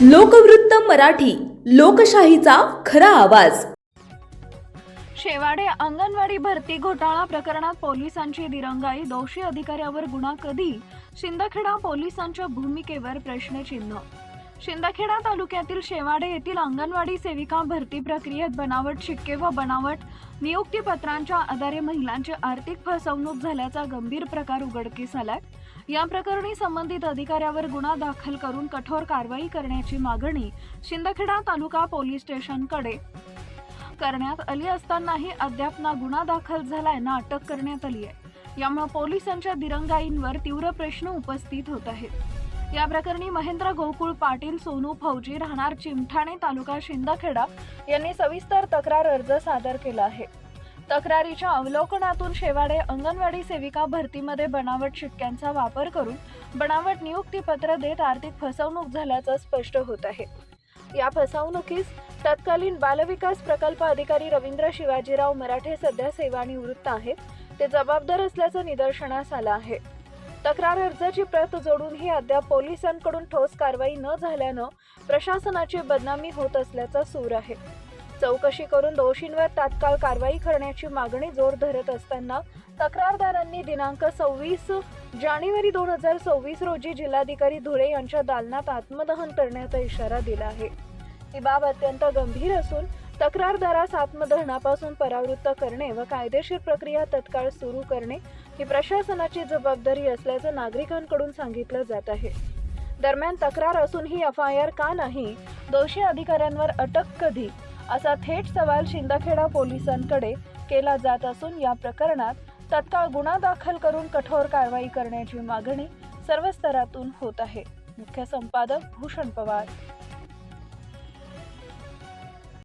लोकवृत्त मराठी लोकशाहीचा खरा आवाज. शेवाडे अंगणवाडी भरती घोटाळा प्रकरणात पोलिसांची दिरंगाई दोषी अधिकाऱ्यावर गुन्हा कधी? शिंदखेडा पोलिसांच्या भूमिकेवर प्रश्नचिन्ह शिंदखेडा तालुक्यातील शेवाडे येथील अंगणवाडी सेविका भरती प्रक्रियेत बनावट शिक्के व बनावट नियुक्तीपत्रांच्या आधारे महिलांची आर्थिक फसवणूक झाल्याचा गंभीर प्रकार उघडकीस आलाय. या प्रकरणी संबंधित अधिकाऱ्यावर गुन्हा दाखल करून कठोर कारवाई करण्याची मागणी शिंदखेडा तालुका पोलीस स्टेशनकडे करण्यात आली असतानाही अद्याप ना गुन्हा दाखल झालाय ना अटक करण्यात आली आहे यामुळे पोलिसांच्या दिरंगाईंवर तीव्र प्रश्न उपस्थित होत आहेत. या प्रकरणी महेंद्र गोकुळ पाटील सोनू फौजी राहणार चिमठाणे तालुका शिंदखेडा यांनी सविस्तर तक्रार अर्ज सादर केला आहे. तक्रारीच्या अवलोकनातून शेवाडे अंगणवाडी सेविका भरतीमध्ये बनावट शिक्क्यांचा वापर करून बनावट नियुक्तीपत्र देत आर्थिक फसवणूक झाल्याचं स्पष्ट होत आहे. या फसवणुकीस तत्कालीन बालविकास प्रकल्प अधिकारी रवींद्र शिवाजीराव मराठे सध्या सेवानिवृत्त आहेत. ते जबाबदार असल्याचं निदर्शनास आलं आहे. तक्रार अर्जाची प्रत जोडूनही अद्याप पोलिसांकडून ठोस कारवाई न झाल्यानं प्रशासनाची बदनामी होत असल्याचा सूर आहे. चौकशी करून दोषींवर तात्काळ कारवाई करण्याची मागणी जोर धरत असताना तक्रारदारांनी दिनांक सव्वीस जानेवारी दोन हजार सव्वीस रोजी जिल्हाधिकारी धुळे यांच्या दालनात आत्मदहन करण्याचा इशारा दिला आहे. ही बाब अत्यंत गंभीर असून तक्रारदारास आत्मधरणापासून परावृत्त करणे व कायदेशीर प्रक्रिया तत्काळ सुरू करणे ही प्रशासनाची जबाबदारी असल्याचं नागरिकांकडून सांगितलं जात आहे. दरम्यान तक्रार असूनही एफ आय आर का नाही दोषी अधिकाऱ्यांवर अटक कधी असा थेट सवाल शिंदखेडा पोलिसांकडे केला जात असून या प्रकरणात तत्काळ गुन्हा दाखल करून कठोर कारवाई करण्याची मागणी सर्व स्तरातून होत आहे. मुख्य संपादक भूषण पवार.